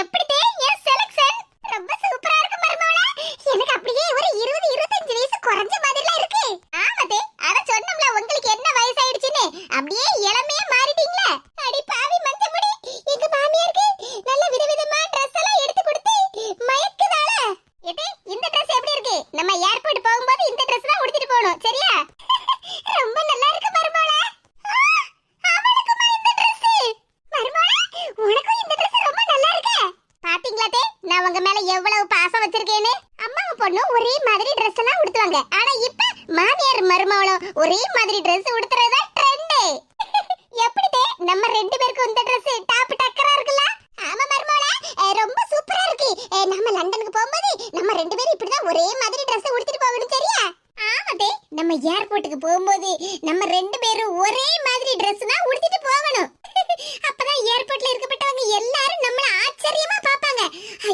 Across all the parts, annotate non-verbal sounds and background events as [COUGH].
எப்படி என் செலக்ஷன் ரொம்ப சூப்பரா இருக்கு மருமகளே எனக்கு அப்படியே ஒரு இருபது இருபத்தஞ்சு வயசு குறைஞ்ச மாதிரிலாம் இருக்கு ஆமாதே அத சொன்னோம்ல உங்களுக்கு என்ன வயசாயிடுச்சுன்னு அப்படியே இளமையே மாறிட்டீங்களே அடி பாவி மஞ்ச முடி எங்க மாமியாருக்கு நல்ல விதவிதமா Dress எல்லாம் எடுத்து கொடுத்து மயக்குதால எது இந்த Dress எப்படி இருக்கு நம்ம ஏர்போர்ட் போகும்போது இந்த Dress தான் உடுத்திட்டு போகணும் சரியா ரொம்ப நல்லா இருக்கு மருமகளே ஆ, அவளுக்குமா இந்த Dress மருமகளே உனக்கும் இந்த Dress ரொம்ப நல்லா இருக்கு பாத்தீங்களா தே நான் உங்க மேல எவ்வளவு பாசம் வச்சிருக்கேன்னு அம்மாவும் பொண்ணும் ஒரே மாதிரி ட்ரெஸ் எல்லாம் உடுத்துவாங்க. ஆனா இப்ப மாமியார் மருமகளும் ஒரே மாதிரி ட்ரெஸ் உடுத்துறதா ட்ரெண்ட் [LAUGHS] எப்படிதே நம்ம ரெண்டு பேருக்கும் இந்த ட்ரெஸ் டாப் டக்கரா இருக்குல்ல? ஆமா மருமகளே ரொம்ப சூப்பரா இருக்கு. நம்ம லண்டனுக்கு போகும்போது நம்ம ரெண்டு பேரும் இப்படிதான் ஒரே மாதிரி ட்ரெஸ் உடுத்திட்டு போகணும் சரியா? ஆமாதே நம்ம ஏர்போர்ட்டுக்கு போகும்போது நம்ம ரெண்டு பேரும் ஒரே மாதிரி ட்ரெஸ் தான் உடுத்திட்டு போகணும். [LAUGHS] அப்பதான் ஏர்போர்ட்ல இருக்கப்பட்டவங்க எல்லாரும் நம்மள ஆச்சரியமா பாப்பாங்க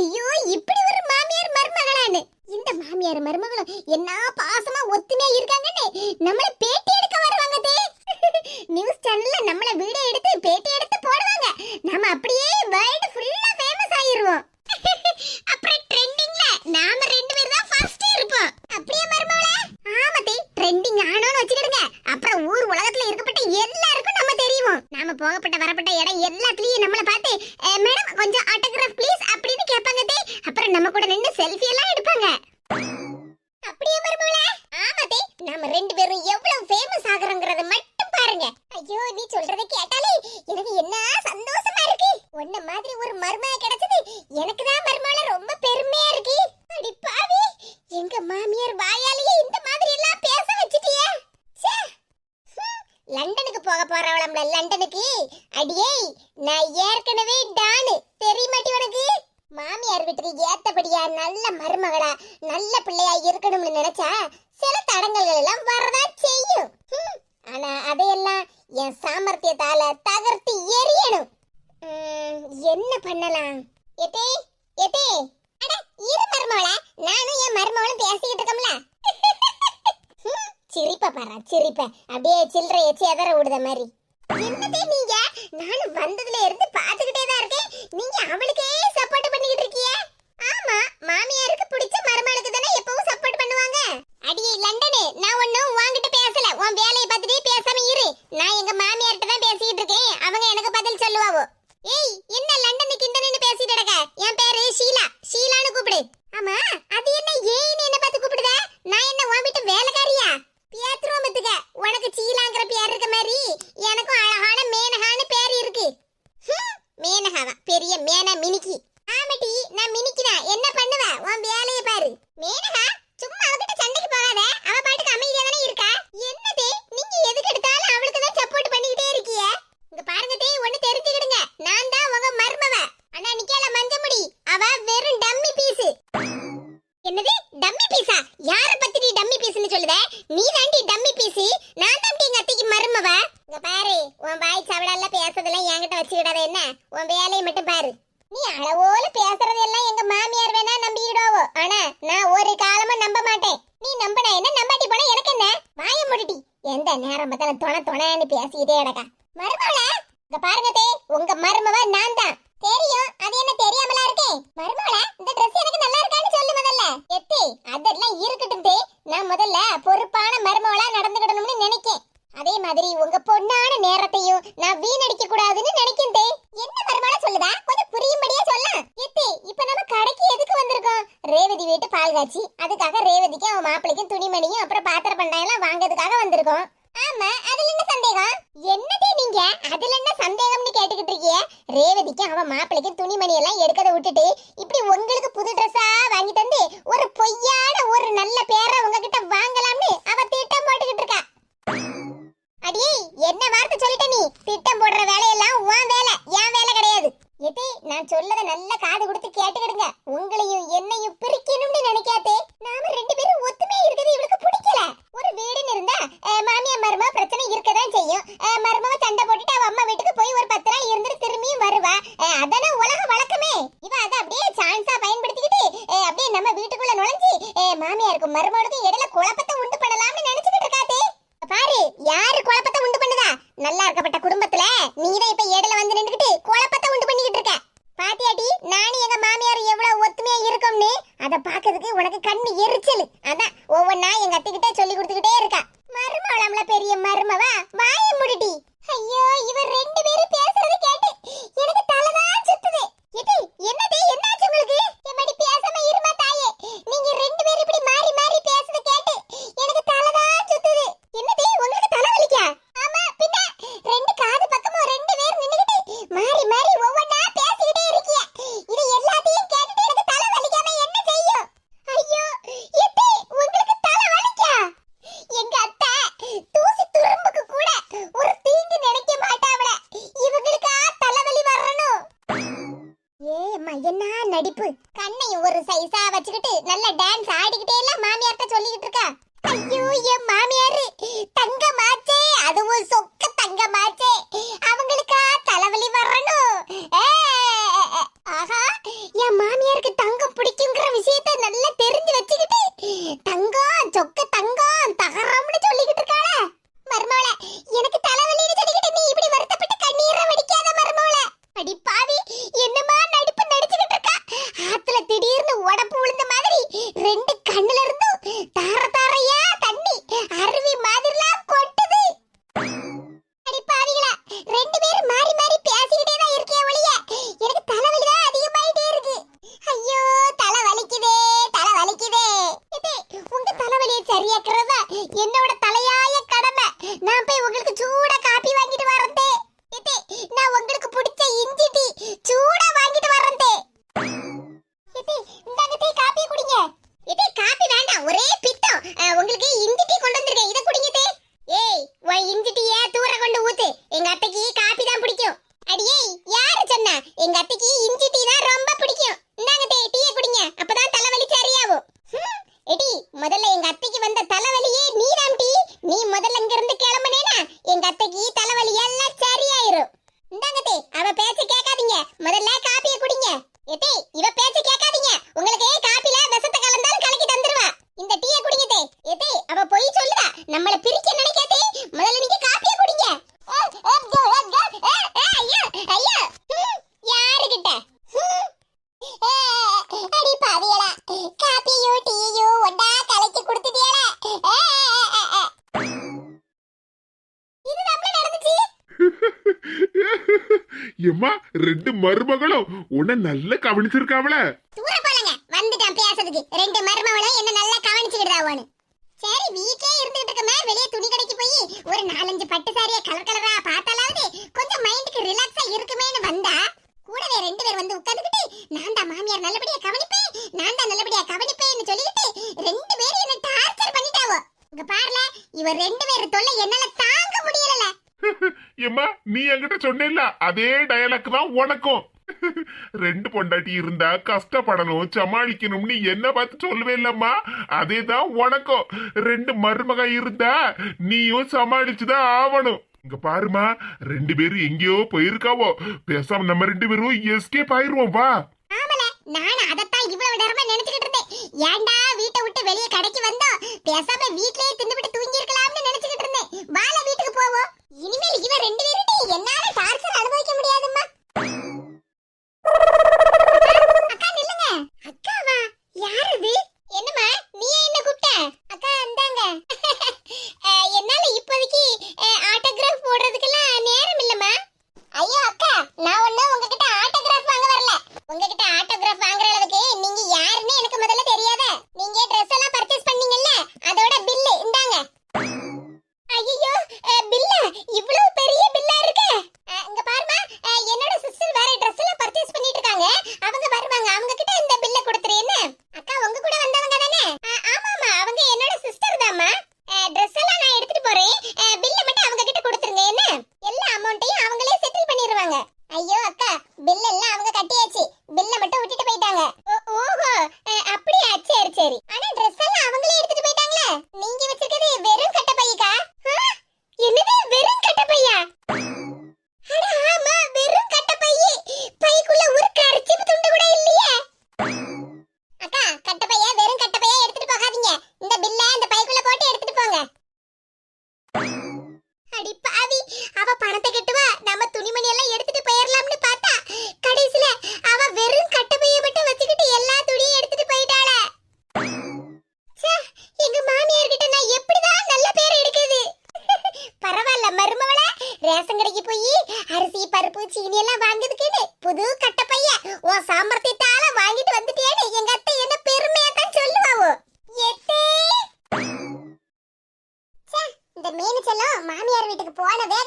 ஐயோ இப்படி ஒரு மாமியார் மருமகளான்னு. இந்த மாமியார் மருமகளும் என்ன பாசமா ஒத்துமையா இருக்காங்கன்னு நம்மள பேட்டி எடுக்க வருவாங்க தே. நியூஸ் சேனல்ல நம்மள வீடியோ எடுத்து பேட்டி எடுத்து போடுவாங்க. நாம அப்படியே வேர்ல்ட் ஃபுல்லா ஃபேமஸ் ஆயிருவோம் அப்புறம் ட்ரெண்டிங்ல நாம ரெண்டு பேரும் தான் ஃபர்ஸ்ட் இருப்போம் அப்படியே மருமகளே ஆமா தே ட்ரெண்டிங் ஆனோன்னு வச்சுக்கிடுங்க அப்புறம் ஊர் உலகத்துல இருக்கப்பட்ட எல்லாருக்கும் நம்ம தெரியும் நாம போகப்பட்ட வரப்பட்ட இடம் எல்லாத்துலயும் நம்மள பார்த்து "அஹ், மேடம் கொஞ்சம் ஆட்டோகிராஃப் ப்ளீஸ் அப்படின்னு கேட்பாங்க தே அப்புறம் நம்ம கூட நின்னு செல்ஃபி எல்லாம் எடுப்பாங்க அப்படியே மருமகளே ஆமா தே நாம ரெண்டு பேரும் எவ்வளவு ஃபேமஸ் ஆகுறோங்கறத மட்டும் பாருங்க ஐயோ நீ சொல்றதை கேட்டாலே எனக்கு என்ன சந்தோஷமா இருக்கு உன்ன மாதிரி ஒரு மருமக கிடைச்சது எனக்கு தான் மருமகள ரொம்ப பெருமையா இருக்கு அடி பாவி எங்க மாமியார் வாயாலேயே இந்த மாதிரி எல்லாம் பேச வச்சிட்டியே. ச்சே. லண்டனுக்கு போக போறவளம்ல லண்டனுக்கு. அடியே நான் ஏற்கனவே டானு. தெரியுமாட்டி உனக்கு? மாமியார் வீட்டுக்கு ஏத்தபடியா நல்ல மருமகளா நல்ல பிள்ளையா இருக்கணும்னு நினைச்சா சில தடங்கல்கள் எல்லாம் வரதா செய்யும். ஆனா அதையெல்லாம் என் சாமர்த்தியத்தால தகர்த்து எரியணும் என்ன பண்ணலாம்? எதே எதே இரு மருமகள நானும் என் மருமகளும் பேசிக்கிட்டு இருக்கோம்ல. சிரிப்ப பாரு சிரிப்ப. அப்படியே சில்லற ஏச்சி எதற விடுத மாதிரி. என்னதே நீங்க? நானும் வந்ததுல இருந்து பாத்துக்கிட்டே தான் இருக்கேன். நீங்க அவளுக்கே சப்போர்ட் பண்ணிக்கிட்டு இருக்கீங்க ஆமா மாமியாருக்கு பிடிச்ச மருமகளுக்கு தானே எப்பவும் சப்போர்ட் பண்ணுவாங்க. அடியே லண்டனு நான் ஒன்னும் உன்கிட்ட பேசல. உன் வேலையை பார்த்துட்டே பேசாம இரு. நான் எங்க மாமியார்கிட்ட தான் பேசிக்கிட்டு இருக்கேன். அவங்க எனக்கு பதில் சொல்லுவாவோ ஏய் என்ன லண்டனு கிண்டனு பேசிட்டு கிடக்க என் பேரு ஷீலா ஷீலான்னு கூப்பிடு ஆமா அது என்ன ஏன்னு என்ன பார்த்து கூப்பிடுத நான் என்ன உன் வீட்டு வேலைக்காரியா பேத்ரோமத்துக்க உனக்கு சீலாங்கிற பேர் இருக்க மாதிரி எனக்கும் அழகான மேனகான்னு பேர் இருக்கு ஹம், மேனகாவா பெரிய மேனா மினிக்கி ஆமாட்டி நான் மினிக்கினா என்ன பண்ணுவ உன் வேலைய பாரு மேனகா சும்மா அவகிட்ட சண்டைக்கு போகாத அவ பாட்டுக்கு அமைதியா தானே இருக்கா என்னதே நீங்க எதுக்கு எடுத்தாலும் அவளுக்கு தான் சப்போர்ட் பண்ணிக்கிட்டே இருக்கீங்க இங்க பாருங்க தே ஒண்ணு தெரிஞ்சுக்கிடுங்க நான் தான் உங்க மருமவ ஆனா நிக்கல மஞ்சமுடி அவ வெறும் டம்மி பீஸ் என்னது டம்மி பீஸா யார பத்தி நீ டம்மி பீஸ்னு சொல்லுத நீ தாண்டி டம்மி பீஸ் நான் தான் எங்க அத்தைக்கு மருமவ இங்க பாரு உன் வாய் சவடால பேசுறதெல்லாம் என்கிட்ட வச்சுக்கிடாத என்ன உன் வேலையை மட்டும் பாரு நீ அளவோல பேசுறது எல்லாம் எங்க மாமியார் வேணா நம்பிக்கிடுவோ ஆனா நான் ஒரு காலமும் நம்ப மாட்டேன் நீ நம்பினா என்ன நம்பாட்டி போனா எனக்கு என்ன வாய எந்த நேரம் பார்த்தாலும் தொண தொணன்னு பேசிக்கிட்டே கிடக்கா. மருமவள இங்க பாருங்க தே உங்க மருமவ நான் தான். தெரியும். அது என்ன தெரியாமலா இருக்கேன் மருமவள இந்த Dress எனக்கு நல்லா இருக்கான்னு சொல்லு முதல்ல. எத்தே அதெல்லாம் இருக்கட்டும் தே. நான் முதல்ல பொறுப்பான மருமவளா நடந்துக்கிடணும்னு நினைக்கேன். அதே மாதிரி உங்க பொண்ணான நேரத்தையும் நான் வீணடிக்க கூடாதுன்னு நினைக்கிறேன் தே. என்ன மருமவள சொல்லுதா? கொஞ்சம் புரியும்படியா சொல்ல. எத்தே இப்ப நம்ம கடைக்கு எதுக்கு வந்திருக்கோம் ரேவதி வீட்டு பால் காய்ச்சி அதுக்காக ரேவதிக்கும் அவன் மாப்பிளைக்கும் துணிமணியும் அப்புறம் பாத்திர பண்டாயெல்லாம் வாங்குறதுக்காக வந்திருக்கோம். ஆமா அதுல என்ன சந்தேகம்? என்னதே நீங்க? அதுல என்ன சந்தேகம்னு கேட்டுக்கிட்டு இருக்கீங்க ரேவதிக்கு அவன் மாப்பிளைக்கும் துணிமணி எல்லாம் எடுக்கத விட்டுட்டு இப்படி உங்களுக்கு புது ட்ரெஸ்ஸா வாங்கி தந்து ஒரு பொய்யான ஒரு நல்ல பேரை உங்ககிட்ட வாங்கலாம்னு அவ திட்டம் போட்டுக்கிட்டு இருக்கா. அடியே என்ன வார்த்தை சொல்லிட்ட நீ? திட்டம் போடுற வேலையெல்லாம் உன் வேலை என் வேலை கிடையாது. எதே நான் சொல்லதை நல்ல காது கொடுத்து கேட்டுக்கிடுங்க. உங்களையும் என்னையும் பிரிக்கணும்னு நினைக்க காப்பிய குடிங்க. எதே இவ பேச்சு கேட்க எம்மா ரெண்டு மருமகளும். உன்ன நல்லா கவனிச்சிருக்காவல தூர போலங்க. வந்துட்டான் பேசுறதுக்கு. ரெண்டு மருமகளும் என்ன நல்லா கவனிச்சுக்கிட்டாவானு சரி வீட்லயே இருந்துகிட்டு இருக்கமே வெளியே துணி கடைக்கு போய் ஒரு நாலஞ்சு பட்டு சாரிய கலர் கலரா பார்த்தாலாவது கொஞ்சம் மைண்டுக்கு ரிலாக்ஸா இருக்குமேன்னு வந்தா கூடவே ரெண்டு பேர் வந்து உட்கார்ந்துக்கிட்டு நான் தான் மாமியார் நல்லபடியா கவனிப்பேன் நான் தான் நல்லபடியா கவனிப்பேன்னு சொல்லிட்டு ரெண்டு பேரும் என்ன டார்ச்சர் பண்ணிட்டாவோ. இங்க பாருல இவர் ரெண்டு பேர் தொல்லை என்னால தாங்க முடியல [LAUGHS] எம்மா நீ என்கிட்ட சொன்னில்ல அதே டயலாக் தான் உனக்கும். ரெண்டு பொண்டாட்டி இருந்தா கஷ்டப்படணும் சமாளிக்கணும்னு என்ன பார்த்து சொல்லவே இல்லம்மா அதே தான் உனக்கும். ரெண்டு மருமக இருந்தா நீயும் சமாளிச்சுதான் ஆவணும் இங்க பாருமா ரெண்டு பேரும் எங்கேயோ போயிருக்காவோ. பேசாம நம்ம ரெண்டு பேரும் எஸ்கேப் ஆயிருவோம் வா. நான் அதத்தான் இவ்வளவு நேரமா நினைச்சுக்கிட்டு இருந்தேன். ஏன்டா வீட்டை விட்டு வெளியே கடைக்கு வந்தோம்? பேசாம வீட்லயே தின்னுபிட்டு தூங்கி இருக்கலாம்னு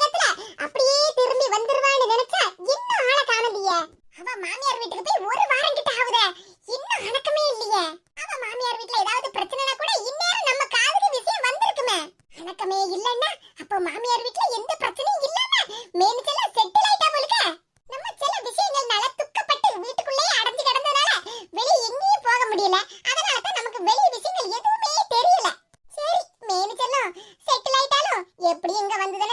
நேரத்துல அப்படியே திரும்பி வந்துருவான்னு நினைச்சா இன்னும் ஆளை காணலையே? அவ மாமியார் வீட்டுக்கு போய் ஒரு வாரம் கிட்ட ஆகுதே. இன்னும் அடக்கமே இல்லையே. அவ மாமியார் வீட்டுல ஏதாவது பிரச்சனைனா கூட இந்நேரம் நம்ம காதுக்கு விஷயம் வந்திருக்குமே. அடக்கமே இல்லன்னா அப்ப மாமியார் வீட்டுல எந்த பிரச்சனையும் இல்லாம மேனிச்சல செட்டில் ஆயிட்டா நம்ம சில விஷயங்கள்னால துக்கப்பட்டு வீட்டுக்குள்ளேயே அடைஞ்சு கிடந்ததுனால வெளியே எங்கேயும் போக முடியல. அதனால நமக்கு வெளி விஷயங்கள் எதுவுமே தெரியல. சரி மேனிச்சலும் செட்டில் எப்படி இங்க வந்தது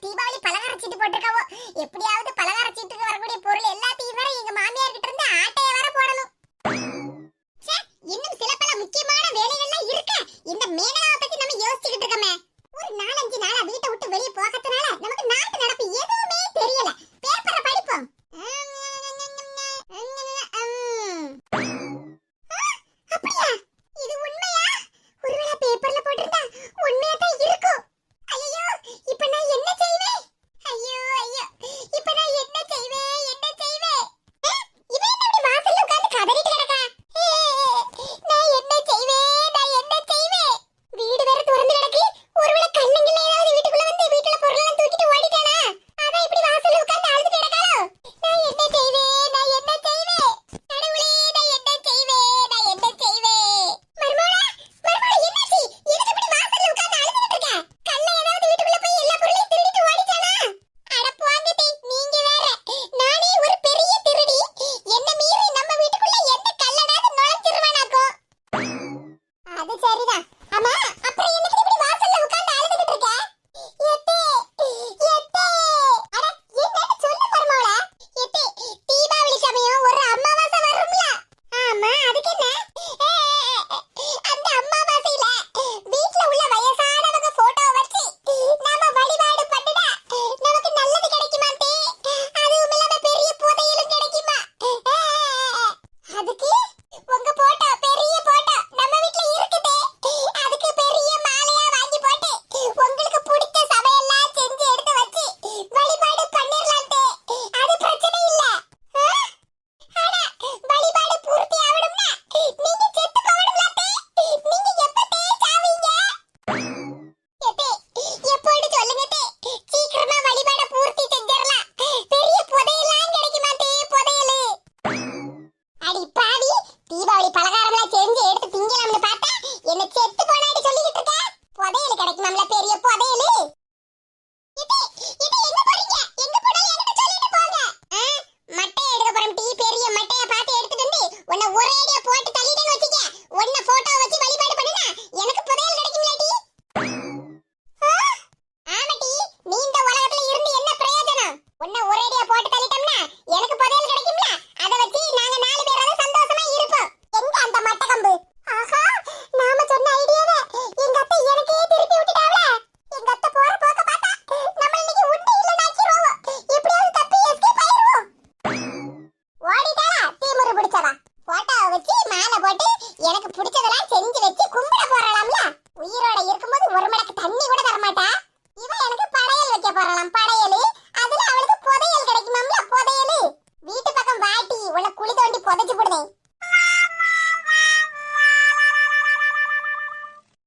T-Bone.